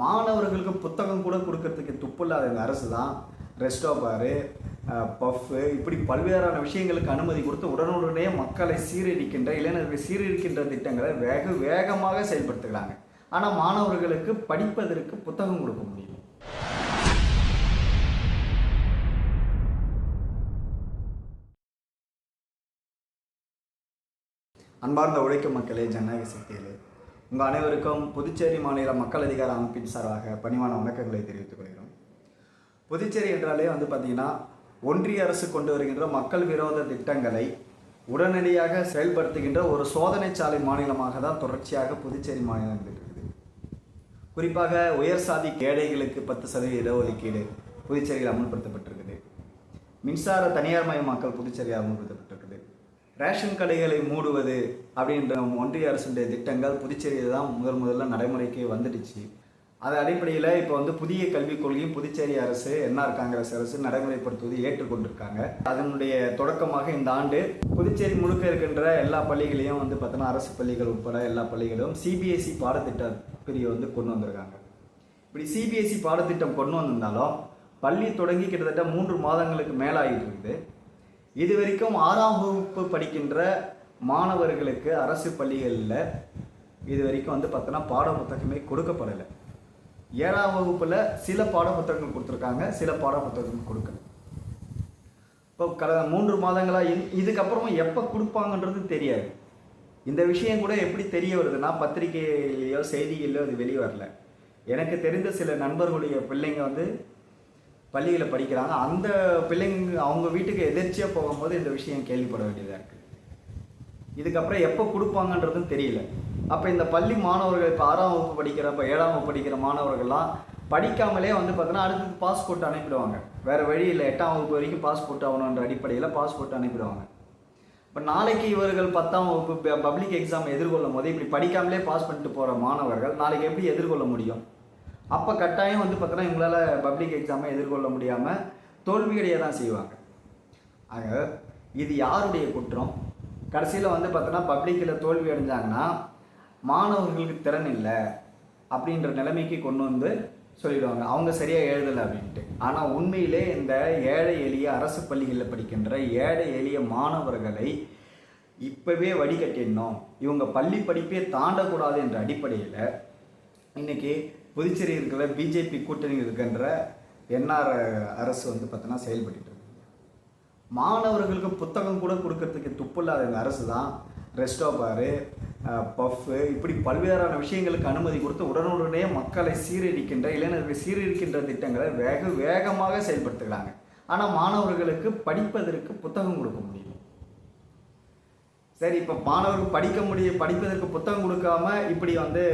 மாணவர்களுக்கு புத்தகம் கூட கொடுக்கறதுக்கு துப்பில்லாத இந்த அரசு தான் ரெஸ்டோபாரு பஃப்பு இப்படி பல்வேறான விஷயங்களுக்கு அனுமதி கொடுத்து உடனுடனே மக்களை சீரழிக்கின்ற இளைஞர்களை சீரழிக்கின்ற திட்டங்களை வேக வேகமாக செயல்படுத்துகிறாங்க. ஆனால் மாணவர்களுக்கு படிப்பதற்கு புத்தகம் கொடுக்க முடியும் அன்பார்ந்த உழைக்கும் மக்களே ஜனநாயக சக்திகளே உங்கள் அனைவருக்கும் புதுச்சேரி மாநில மக்கள் அதிகார அமைப்பின் சார்பாக பணிவான வணக்கங்களை தெரிவித்துக் கொள்கிறோம். புதுச்சேரி என்றாலே வந்து பார்த்திங்கன்னா ஒன்றிய அரசு கொண்டு வருகின்ற மக்கள் விரோத திட்டங்களை உடனடியாக செயல்படுத்துகின்ற ஒரு சோதனை சாலை மாநிலமாக தான் தொடர்ச்சியாக புதுச்சேரி மாநிலம் இருக்குது குறிப்பாக உயர் சாதி ஏழைகளுக்கு பத்து சதவீத இடஒதுக்கீடு புதுச்சேரியில் அமல்படுத்தப்பட்டிருக்குது. மின்சார தனியார் மயமாக்கல் புதுச்சேரியில் அமல்படுத்தப்பட்டிருக்கு ரேஷன் கடைகளை மூடுவது அப்படின்ற ஒன்றிய அரசுடைய திட்டங்கள் புதுச்சேரியில் தான் முதல் முதல்ல நடைமுறைக்கு வந்துடுச்சு. அது அடிப்படையில் இப்போ வந்து புதிய கல்விக் கொள்கையும் புதுச்சேரி அரசு என்ஆர் காங்கிரஸ் அரசு நடைமுறைப்படுத்துவது ஏற்றுக்கொண்டிருக்காங்க. அதனுடைய தொடக்கமாக இந்த ஆண்டு புதுச்சேரி முழுக்க இருக்கின்ற எல்லா பள்ளிகளையும் வந்து பார்த்தோன்னா அரசு பள்ளிகள் உட்பட எல்லா பள்ளிகளும் சிபிஎஸ்இ பாடத்திட்ட பிரிவை வந்து கொண்டு வந்திருக்காங்க. இப்படி சிபிஎஸ்இ பாடத்திட்டம் கொண்டு வந்திருந்தாலும் பள்ளி தொடங்கி கிட்டத்தட்ட மூன்று மாதங்களுக்கு மேலாகிட்டு இருக்குது. இது வரைக்கும் ஆறாம் வகுப்பு படிக்கின்ற மாணவர்களுக்கு அரசு பள்ளிகளில் இது வரைக்கும் வந்து பார்த்தோன்னா பாட புத்தகமே கொடுக்கப்படலை. ஏழாம் வகுப்பில் சில பாட புத்தகங்கள் கொடுத்துருக்காங்க சில பாட புத்தகங்கள் கொடுக்கல. இப்போ கட மூன்று மாதங்களாக இதுக்கப்புறமா எப்போ கொடுப்பாங்கன்றது தெரியாது. இந்த விஷயம் கூட எப்படி தெரிய வருதுன்னா பத்திரிகையிலையோ செய்திகளிலோ அது வெளியே வரல எனக்கு தெரிந்த சில நண்பர்களுடைய பிள்ளைங்க வந்து பள்ளியில் படிக்கிறாங்க. அந்த பிள்ளைங்க அவங்க வீட்டுக்கு எதிர்ச்சியாக போகும்போது இந்த விஷயம் கேள்விப்பட வேண்டியதாக இருக்குது இதுக்கப்புறம் எப்போ கொடுப்பாங்கன்றதும் தெரியல. அப்போ இந்த பள்ளி மாணவர்கள் இப்போ ஆறாம் வகுப்பு படிக்கிற இப்போ ஏழாம் வகுப்பு படிக்கிற மாணவர்கள்லாம் படிக்காமலே வந்து பார்த்தோன்னா அடுத்து பாஸ்போர்ட் அனுப்பிடுவாங்க. வேறு வழி இல்லை. எட்டாம் வகுப்பு வரைக்கும் பாஸ்போர்ட் ஆகணுன்ற அடிப்படையில் பாஸ்போர்ட் அனுப்பிடுவாங்க. இப்போ நாளைக்கு இவர்கள் பத்தாம் வகுப்பு பப்ளிக் எக்ஸாம் எதிர்கொள்ளும் போது இப்படி படிக்காமலே பாஸ் பண்ணிட்டு போகிற மாணவர்கள் நாளைக்கு எப்படி எதிர்கொள்ள முடியும்? அப்போ கட்டாயம் வந்து பார்த்தோன்னா இவங்களால் பப்ளிக் எக்ஸாமை எதிர்கொள்ள முடியாமல் தோல்வியடைய தான் செய்வாங்க. ஆக இது யாருடைய குற்றம்? கடைசியில் வந்து பார்த்தோன்னா பப்ளிக்கில் தோல்வி அடைஞ்சாங்கன்னா மாணவர்களுக்கு திறன் இல்லை அப்படின்ற நிலைமைக்கு கொண்டு வந்து சொல்லிடுவாங்க. அவங்க சரியாக எழுதலை அப்படின்ட்டு. ஆனால் உண்மையிலே இந்த ஏழை எளிய அரசு பள்ளிகளில் படிக்கின்ற ஏழை எளிய மாணவர்களை இப்போவே வடிகட்டிடணும். இவங்க பள்ளி படிப்பே தாண்டக்கூடாது என்ற அடிப்படையில் இன்றைக்கி புதுச்சேரி இருக்கிற பிஜேபி கூட்டணி இருக்கின்ற என்ஆர் அரசு வந்து பார்த்தோன்னா செயல்பட்டு மாணவர்களுக்கு புத்தகம் கூட கொடுக்கறதுக்கு துப்பில்லாத இந்த அரசு தான். ரெஸ்டோ பாரு பஃப்பு இப்படி பல்வேறான விஷயங்களுக்கு அனுமதி கொடுத்து உடனுடனே மக்களை சீரழிக்கின்ற இளைஞர்களை சீரழிக்கின்ற திட்டங்களை வேக வேகமாக செயல்படுத்துகிறாங்க. ஆனால் மாணவர்களுக்கு படிப்பதற்கு புத்தகம் கொடுக்க முடியும் சரி இப்போ மாணவர்கள் படிக்க முடிய படிப்பதற்கு புத்தகம் கொடுக்காம இப்படி வந்து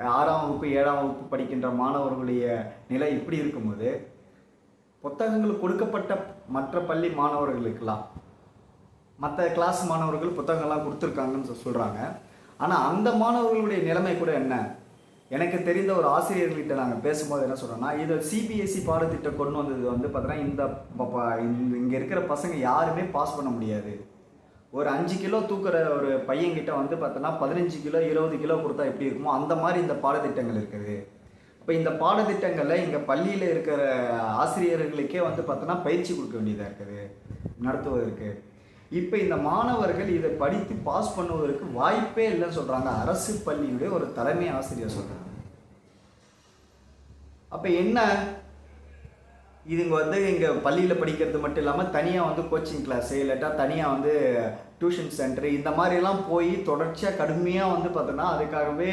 ஆறாம் வகுப்பு ஏழாம் வகுப்பு படிக்கின்ற மாணவர்களுடைய நிலை இப்படி இருக்கும்போது புத்தகங்கள் கொடுக்கப்பட்ட மற்ற பள்ளி மாணவர்களுக்கெல்லாம் மற்ற கிளாஸ் மாணவர்கள் புத்தகங்கள்லாம் கொடுத்துருக்காங்கன்னு சொல்கிறாங்க ஆனால் அந்த மாணவர்களுடைய நிலைமை கூட என்ன? எனக்கு தெரிந்த ஒரு ஆசிரியர்கள்கிட்ட நாங்கள் பேசும்போது என்ன சொல்கிறோன்னா இது சிபிஎஸ்சி பாடத்திட்டம் கொண்டு வந்தது வந்து பார்த்தோன்னா இந்த இங்கே இருக்கிற பசங்க யாருமே பாஸ் பண்ண முடியாது. ஒரு அஞ்சு கிலோ தூக்குற ஒரு பையன்கிட்ட வந்து பார்த்தோன்னா பதினஞ்சு கிலோ இருபது கிலோ கொடுத்தா எப்படி இருக்குமோ அந்த மாதிரி இந்த பாடத்திட்டங்கள் இருக்குது. இப்போ இந்த பாடத்திட்டங்களில் இங்கே பள்ளியில் இருக்கிற ஆசிரியர்களுக்கே வந்து பார்த்தோன்னா பயிற்சி கொடுக்க வேண்டியதாக இருக்குது. நடத்துவதற்கு. இப்போ இந்த மாணவர்கள் இதை படித்து பாஸ் பண்ணுவதற்கு வாய்ப்பே இல்லைன்னு சொல்கிறாங்க அரசு பள்ளியுடைய ஒரு தலைமை ஆசிரியர் சொல்கிறாங்க அப்போ என்ன இதுங்க வந்து இங்கே பள்ளியில் படிக்கிறது மட்டும் இல்லாமல் தனியாக வந்து கோச்சிங் கிளாஸு இல்லாட்டா தனியாக வந்து டியூஷன் சென்டரு இந்த மாதிரிலாம் போய் தொடர்ச்சியாக கடுமையாக வந்து பார்த்தோன்னா அதுக்காகவே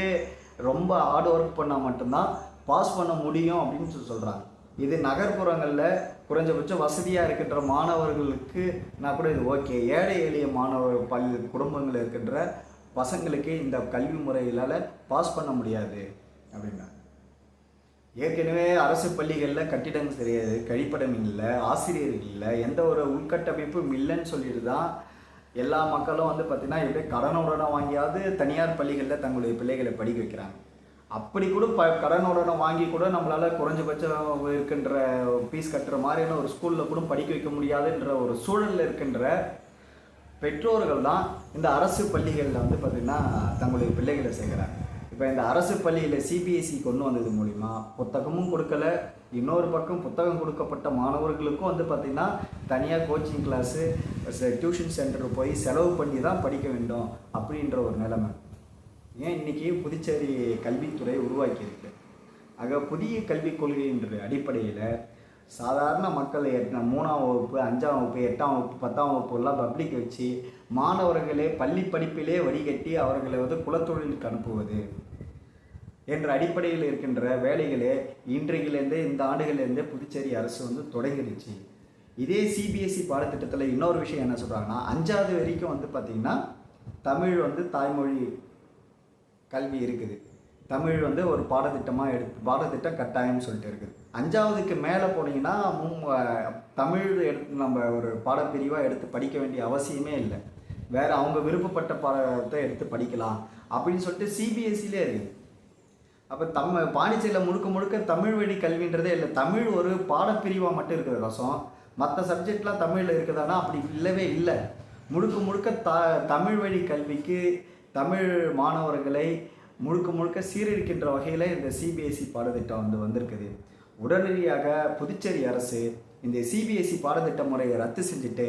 ரொம்ப ஹார்ட் ஒர்க் பண்ணால் மட்டும்தான் பாஸ் பண்ண முடியும் அப்படின்னு சொல்லி சொல்கிறாங்க இது நகர்ப்புறங்களில் குறைஞ்சபட்சம் வசதியாக இருக்கின்ற மாணவர்களுக்கு நான் கூட இது ஓகே ஏழை எளிய மாணவர் பள்ளி குடும்பங்கள் இருக்கின்ற பசங்களுக்கு இந்த கல்வி முறைகளால் பாஸ் பண்ண முடியாது அப்படின்னா. ஏற்கனவே அரசு பள்ளிகளில் கட்டிடங்கள் கிடையாது கழிப்படம் இல்லை ஆசிரியர் இல்லை எந்த ஒரு உள்கட்டமைப்பும் இல்லைன்னு சொல்லிட்டு தான் எல்லா மக்களும் வந்து பார்த்திங்கன்னா எப்படியே கடனுடன் வாங்கியாவது தனியார் பள்ளிகளில் தங்களுடைய பிள்ளைகளை படிக்க வைக்கிறாங்க. அப்படி கூட ப கடனுடன் வாங்கி கூட நம்மளால் குறைஞ்சபட்சம் இருக்கின்ற ஃபீஸ் கட்டுற மாதிரியான ஒரு ஸ்கூலில் கூட படிக்க வைக்க முடியாதுன்ற ஒரு சூழலில் இருக்கின்ற பெற்றோர்கள் தான் இந்த அரசு பள்ளிகளில் வந்து பார்த்திங்கன்னா தங்களுடைய பிள்ளைகளை சேர்க்குறாங்க. இப்போ இந்த அரசு பள்ளியில் சிபிஎஸ்சி கொண்டு வந்தது மூலிமா புத்தகமும் கொடுக்கல. இன்னொரு பக்கம் புத்தகம் கொடுக்கப்பட்ட மாணவர்களுக்கும் வந்து பார்த்திங்கன்னா தனியாக கோச்சிங் கிளாஸு டியூஷன் சென்டர் போய் செலவு பண்ணி தான் படிக்க வேண்டும் அப்படின்ற ஒரு நிலைமை. ஏன் இன்னைக்கு புதுச்சேரி கல்வித்துறை உருவாக்கியிருக்கு ஆக புதிய கல்விக் கொள்கைன்ற அடிப்படையில் சாதாரண மக்கள் எட் மூணாம் வகுப்பு அஞ்சாம் வகுப்பு எட்டாம் வகுப்பு பத்தாம் வகுப்புலாம் பப்ளிக் வச்சு மாணவர்களே பள்ளி படிப்பிலே வடிகட்டி அவர்களை வந்து குலத்தொழிலுக்கு அனுப்புவது. என்ற அடிப்படையில் இருக்கின்ற வேலைகளே இன்றையிலேருந்தே இந்த ஆண்டுகளிலேருந்து புதுச்சேரி அரசு வந்து தொடங்கிடுச்சு. இதே சிபிஎஸ்சி பாடத்திட்டத்தில் இன்னொரு விஷயம் என்ன சொல்கிறாங்கன்னா அஞ்சாவது வரைக்கும் வந்து பார்த்திங்கன்னா தமிழ் வந்து தாய்மொழி கல்வி இருக்குது. தமிழ் வந்து ஒரு பாடத்திட்டமாக எடுத்து பாடத்திட்டம் கட்டாயம்னு சொல்லிட்டு இருக்குது. அஞ்சாவதுக்கு மேலே போனீங்கன்னா தமிழ் எடுத்து நம்ம ஒரு பாடப்பிரிவாக எடுத்து படிக்க வேண்டிய அவசியமே இல்லை. வேறு அவங்க விருப்பப்பட்ட பாடத்தை எடுத்து படிக்கலாம். அப்படின்னு சொல்லிட்டு சிபிஎஸ்சிலே இருக்குது. அப்போ தம் பாண்டிச்சேரியில் முழுக்க முழுக்க தமிழ் வழி கல்வின்றதே இல்லை. தமிழ் ஒரு பாடப்பிரிவாக மட்டும் இருக்கிற ரசம். மற்ற சப்ஜெக்ட்லாம் தமிழில் இருக்குதானா? அப்படி இல்லவே இல்லை. முழுக்க முழுக்க த தமிழ் வழி கல்விக்கு தமிழ் மாணவர்களை முழுக்க முழுக்க சீரழிக்கின்ற வகையில் இந்த சிபிஎஸ்சி பாடத்திட்டம் வந்து வந்திருக்குது. உடனடியாக புதுச்சேரி அரசு இந்த சிபிஎஸ்சி பாடத்திட்ட முறையை ரத்து செஞ்சுட்டு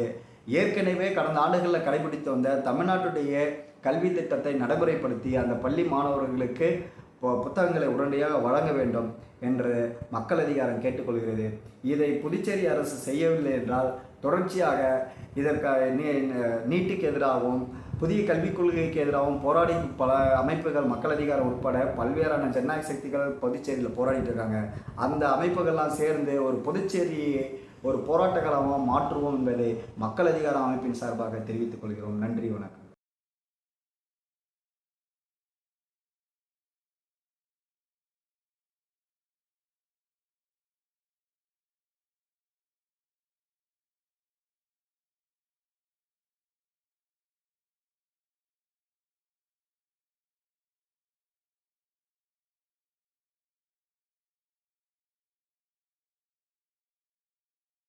ஏற்கனவே கடந்த ஆண்டுகளில் கடைபிடித்து வந்த தமிழ்நாட்டுடைய கல்வி திட்டத்தை நடைமுறைப்படுத்தி அந்த பள்ளி மாணவர்களுக்கு புத்தகங்களை உடனடியாக வழங்க வேண்டும் என்று மக்கள் அதிகாரம் கேட்டுக்கொள்கிறது. இதை புதுச்சேரி அரசு செய்யவில்லை என்றால் தொடர்ச்சியாக இதற்கு நீ- நீட்டுக்கு எதிராகவும் புதிய கல்விக் கொள்கைக்கு எதிராகவும் போராடி பல அமைப்புகள் மக்கள் அதிகாரம் உட்பட பல்வேறான ஜனநாயக சக்திகள் புதுச்சேரியில் போராடிட்டு இருக்காங்க. அந்த அமைப்புகள்லாம் சேர்ந்து ஒரு புதுச்சேரி ஒரு போராட்ட களமாக மாற்றுவோம் என்பதை மக்கள் அதிகார அமைப்பின் சார்பாக தெரிவித்துக் கொள்கிறோம். நன்றி வணக்கம்.